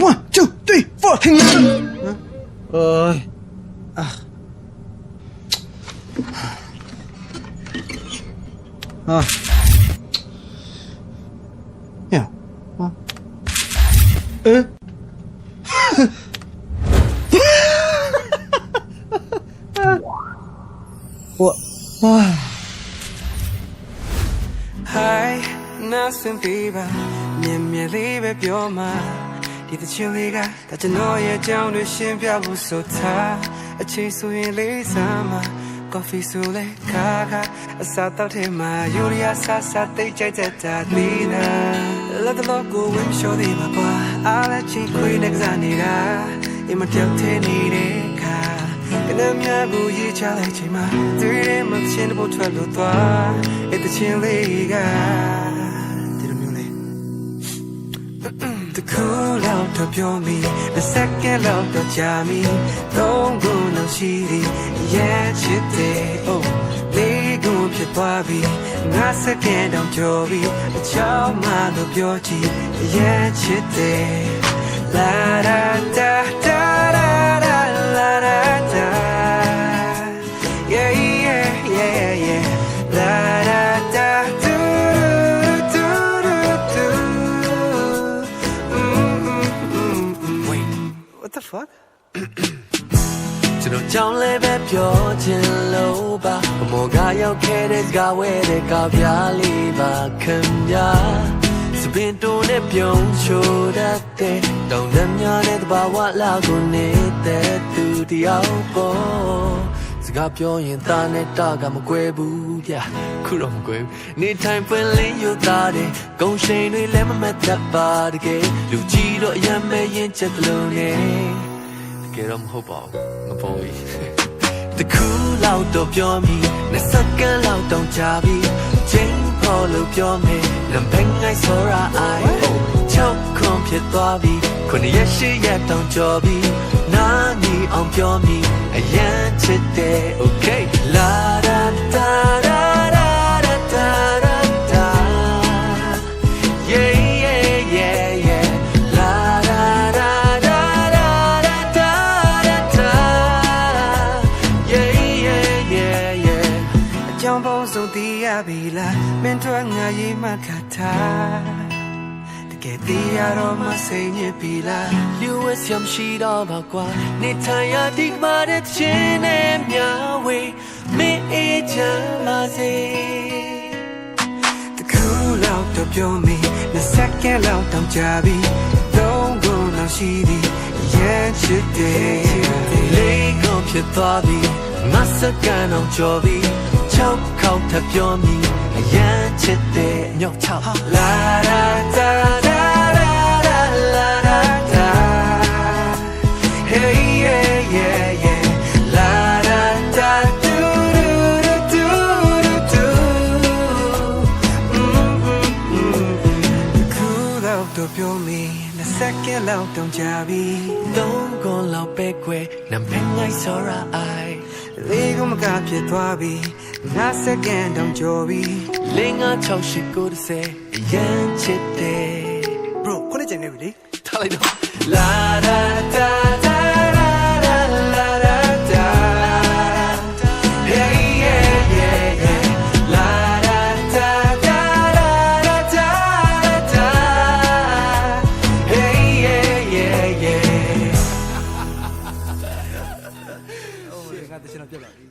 One, two, three, four. Hang on. Ơi. À. À. Yeah. À. Ê. Ủa. Hai, nace en viva, mi en pioma. ဒီတချင်လေးကဒါကျွန်တော်ရဲ့အကြောင်းတွေရှင်းပြဖို့ဆိုထားအချိန်ဆိုရင်လေးစားမှာ coffee ဆိုလေခါခါအစားတောက်ထဲမှာယူရီးယားဆာဆာတိတ်ကြိုက်တဲ့တာသေးတာလက်တလို့ကိုဝင်းရှိုးသေးပါကွာအားလည်းချင်းခွေးနဲ့ကစားနေတာအမတောက်ထဲနေတဲ့ခါကနမြဘူးရေးချလိုက်ချိန်မှာသူရဲ့မချင်းတဲ့ဘထွက်လို့သွားအဲ့တချင်လေးက တော့ပြောမိတစ်စက္ကန့်လောက်တော့ကြာမိသုံးခုလောက်ရှိသည်ရဲ့ချစ်တဲ့ oh လေးခုဖြစ်သွားပြီငါစက္ကန့်တော့ကြော်ပြီအချောင်းမှတော့ပြောကြည့်ရဲ့ချစ်တဲ့ la da da da da ကျွန်တော်ကြောင်းလဲပဲပြောခြင်းလို့ပါဘမောကရောက်ခဲ့တဲ့စကားဝဲတဲ့ကားပြားလေးပါခင်ဗျာစပင်တိုးနဲ့ပြုံးချိုတတ်တဲ့တောင်တမ်းများတဲ့တဘာဝလာကိုနေတဲ့သူတယောက်ပေါ်စကားပြောရင်သားနဲ့တာကမကွဲဘူးဗျာခုတော့မကွဲဘူးနေထိုင်ပွင့်လင်းယူသားတဲ့ဂုံရှိန်တွေလည်းမမတ်တတ်ပါတကယ်လူကြီးတော့အရင်မဲ့ရင်ချက်လုံးနဲ့တက ယ်တော့မဟုတ်ပါဘူးငပေါ်ကြီးတခုလောက်တော့ပြောမိနဲ့စက္ကန့်လောက်တောင်ကြာပြီချိန်ပေါ်လို့ပြောမယ်လမ်းဘက်ငိုင်းဆိုရာအိုင်ချောက်ခွန်ဖြစ်သွားပြီခုနှစ်ရက်ရှိရက်တောင်ကြော်ပြီနာနီအောင်ပြောမိအရန်ချစ်တ င်းပေါင်းစုံသိရပြီလားမင်းတို့ငါရေးမှခတ်ထားတကယ်သိရတော့မစိတ်ညစ်ပြီလားလူဝဲစရာမရှိတော့ပါကွာနေထိုင်ရဒီကမာတဲ့ချင်းနဲ့မြဝေမင်းအေးချမ်းပါစေတခုလောက်တော့ပြောမိနှစ်စက္ကန့်လောက်တောင်ကြာပြီသုံးခုလောက်ရှိသည်ရဲ့ချစ်တယ်လေးခုဖြစ်သွားပြီငါစက္ကန့်အောင်ကြော်ပြီ ချောက်ခေါက်ထပ်ပြောမိအရန်ချစ်တယ်ညောက်ချောက်လာလာတာတာတာတာလာလာတာ Hey yeah yeah yeah la da da do do do do do ခုတော့တော့ပြောမိနှစ်စက္ကန့်လောက်တောင်ကြာပြီသုံးခုလောက်ပဲခွဲနံပါတ်ငိုင်းစောရာအိုင်လေးကမကဖြစ်သွားပြီ ငါစက္ကန့်တောင်ကြော်ပြီလေးငါ6 8 9 10ရမ်းချစ်တယ် bro ခုနကျင်နေပြီလေထားလိုက်တော့ la da da da da da la da da hey yeah yeah yeah la da da da da da da da hey yeah yeah yeah ငါတချင်တော့ပြတ်လာပြီ